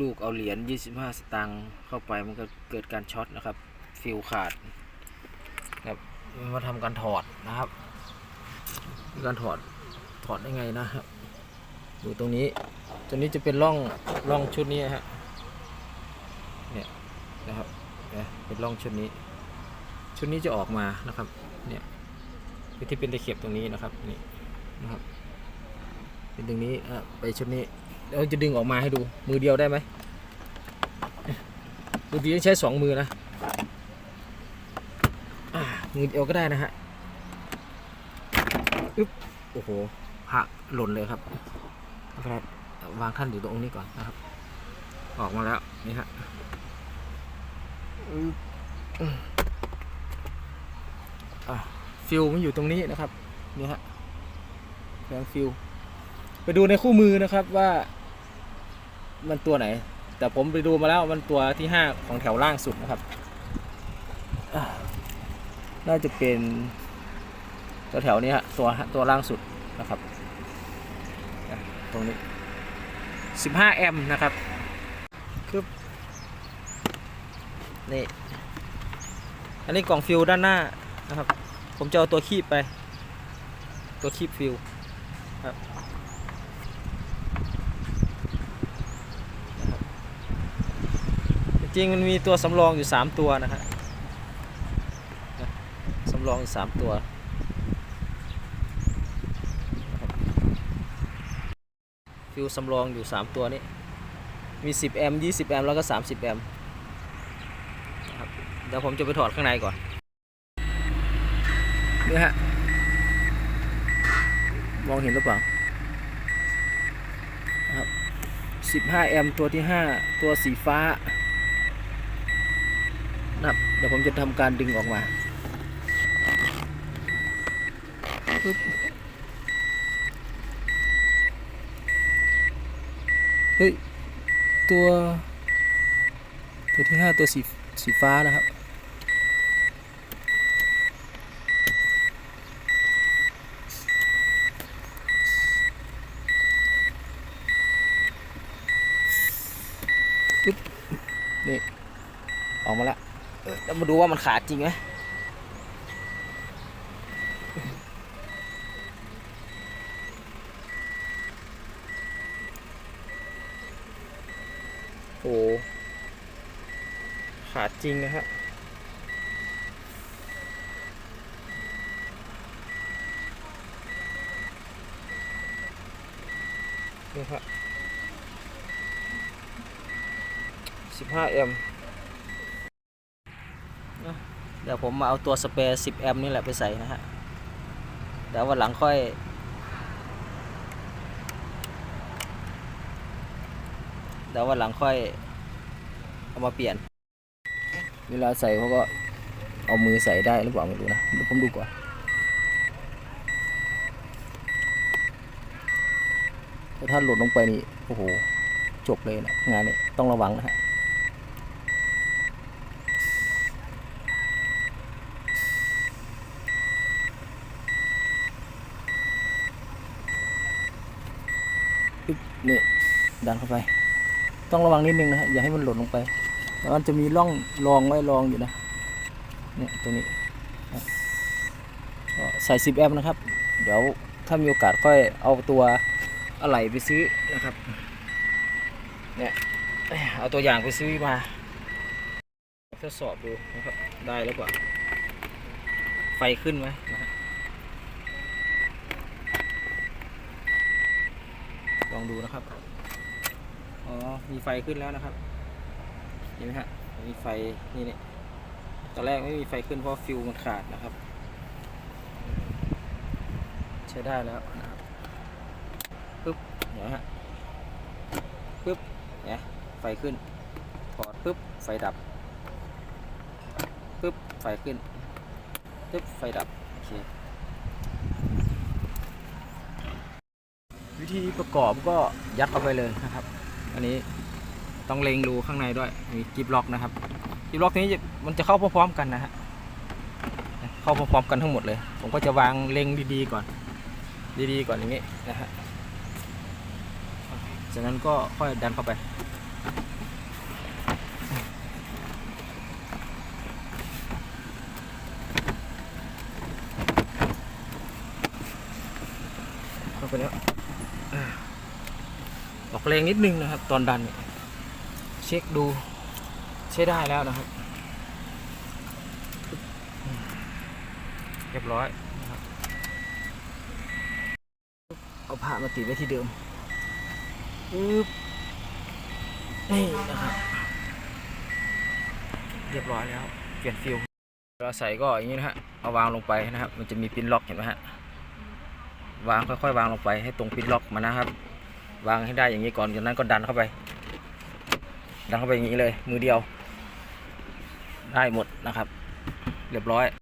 ลูกเอาเหรียญ25 สตางค์เข้าไปมันก็เกิดการช็อตนะครับ ฟิวขาดครับมาทำการถอดนะครับ การถอดถอดได้ไงนะครับดูตรงนี้ตัวนี้จะเป็นร่องร่องชุดนี้ฮะเนี่ยนะครับเนี่ยเป็นร่องชุดนี้ ชุดนี้จะออกมานะครับเนี่ยที่เป็นตะเข็บตรงนี้นะครับนี่นะครับเป็นตรงนี้ไปชุดนี้ เราจะดึงออกมาให้ดูมือเดียวได้ไหมมือเดียวใช้สองมือนะมือเดียวก็ได้นะฮะอึ๊บโอ้โหหักหล่นเลยครับครับวางท่านอยู่ตรงนี้ก่อนนะครับ ออกมาแล้วนี่ฮะฟิวมันอยู่ตรงนี้นะครับนี่ฮะแผงฟิวไปดูในคู่มือนะครับว่า มันตัวไหน แต่ผมไปดูมาแล้วมันตัวที่5ของแถวล่างสุดนะครับ น่าจะเป็นตัวแถวนี้ฮะตัวตัวล่างสุดนะครับ ตรงนี้ 15 แอมป์นะครับคือนี่ อันนี้กล่องฟิลด้านหน้านะครับ ผมจะเอาตัวคีบไป ตัวคีบฟิล จริงมันมีตัวสำรองอยู่ 3 ตัวนะฮะนะสำรองอยู่ 3 ตัวครับฟิวสำรองอยู่ 3 ตัวนี้ มี 10 แอมป์20 แอมป์แล้วก็ 30 แอมป์เดี๋ยวผมจะไปถอดข้างในก่อน นี่ฮะ มองเห็นหรือเปล่าครับ 15 แอมป์ตัวที่ 5 ตัวสีฟ้า นะครับ เดี๋ยวผมจะทำการดึงออกมาปึ๊บเฮ้ย ตัว ตัวที่ห้าตัวสีสีฟ้านะครับปึ๊บนี่ ออกมาแล้ว แล้วมาดูว่ามันขาดจริงไหมโอ้ขาดจริงนะฮะนี่ฮะสิบห้า เดี๋ยวผมมาเอาตัวสเปรย์10 แอมป์นี่แหละไปใส่นะฮะ เดี๋ยววันหลังค่อย เดี๋ยววันหลังค่อยเอามาเปลี่ยน เวลาใส่เขาก็เอามือใส่ได้หรือเปล่าไม่รู้นะเดี๋ยวผมดูก่อนถ้าหล่นลงไปนี่ โอ้โหจบเลยนะงานนี้ต้องระวังนะฮะ ปึ๊บนี่ดันเข้าไป ต้องระวังนิดนึงนะฮะอย่าให้มันหล่นลงไปแล้วมันจะมีร่องรองไว้รองอยู่นะเนี่ยตรงนี้ใส่10แอมป์นะครับ เดี๋ยวถ้ามีโอกาสค่อเอาตัวอะไหล่ไปซื้อนะครับเนี่ยเอาตัวอย่างไปซื้อมาทดสอบดูนะครับได้แล้วกว่าไฟขึ้นไหมนะฮะ ลองดูนะครับ อ๋อ มีไฟขึ้นแล้วนะครับ เห็นไหมฮะ มีไฟนี่เนี่ยตอนแรกไม่มีไฟขึ้นเพราะฟิวมันขาดนะครับ ใช้ได้แล้วนะครับปึ๊บเดี๋ยวฮะปึ๊บเนี่ยไฟขึ้นถอดปึ๊บไฟดับปึ๊บไฟขึ้นปึ๊บไฟดับโอเค วิธีประกอบก็ยัดเข้าไปเลยนะครับ อันนี้ต้องเล็งรูข้างในด้วยมีกิบล็อกนะครับกิบล็อกนี้มันจะเข้าพร้อมๆกันนะฮะเข้าพร้อมๆกันทั้งหมดเลย ผมก็จะวางเล็งดีๆก่อน ดีๆก่อนอย่างนี้นะฮะจากนั้นก็ค่อยดันเข้าไปเข้าไปแล้ว ออกแรงนิดนึงนะครับ ตอนดันเช็คดูใช้ได้แล้วนะครับ เรียบร้อยนะครับเอาผ้ามาติดไว้ที่เดิมปึ๊บนี่นะครับเรียบร้อยแล้ว เปลี่ยนฟิลเราใส่ก็อย่างนี้นะฮะเอาวางลงไปนะครับ มันจะมีปินล็อกเห็นไหมฮะ วางค่อยๆ วางลงไปให้ตรงปินล็อกมานะครับ วางให้ได้อย่างนี้ก่อนจากนั้นก็ดันเข้าไป ดันเข้าไปอย่างนี้เลย มือเดียว ได้หมดนะครับ เรียบร้อย